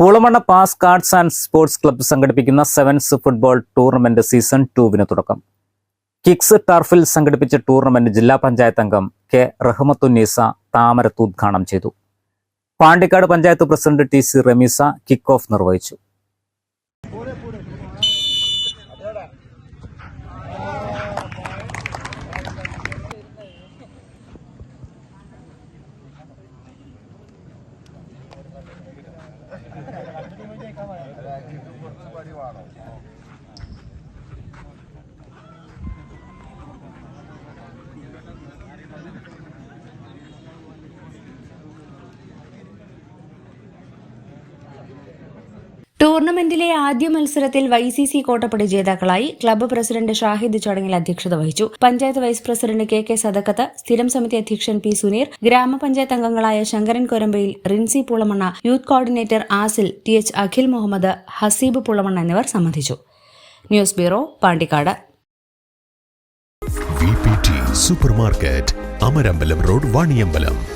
Pulamanna pass cards and sports club സംഘടിപ്പിക്കുന്ന sevens football tournament season ടൂവിന് തുടക്കം. Kicks ടർഫിൽ സംഘടിപ്പിച്ച ടൂർണമെന്റ് ജില്ലാ പഞ്ചായത്ത് അംഗം കെ റഹ്മത്തുന്നീസ താമരത്ത് ഉദ്ഘാടനം ചെയ്തു. Pandikkad panchayat president T C Rameesa kick off നിർവഹിച്ചു. Colorado. ടൂർണമെന്റിലെ ആദ്യ മത്സരത്തിൽ വൈ സി സി കോട്ടപ്പടി ജേതാക്കളായി ക്ലബ്ബ് പ്രസിഡന്റ് ഷാഹിദ് ചടങ്ങിൽ അധ്യക്ഷത വഹിച്ചു. Panchayat vice president K K Sadakkath സ്ഥിരം സമിതി അധ്യക്ഷൻ പി സുനീർ ഗ്രാമപഞ്ചായത്ത് അംഗങ്ങളായ Shankaran Korambayil Rincy Pulamanna youth coordinator Asil T H Akhil Muhammad Haseeb Pulamanna എന്നിവർ സംബന്ധിച്ചു. News bureau Pandikkad. Supermarket Amarambalam road Vaniyambalam.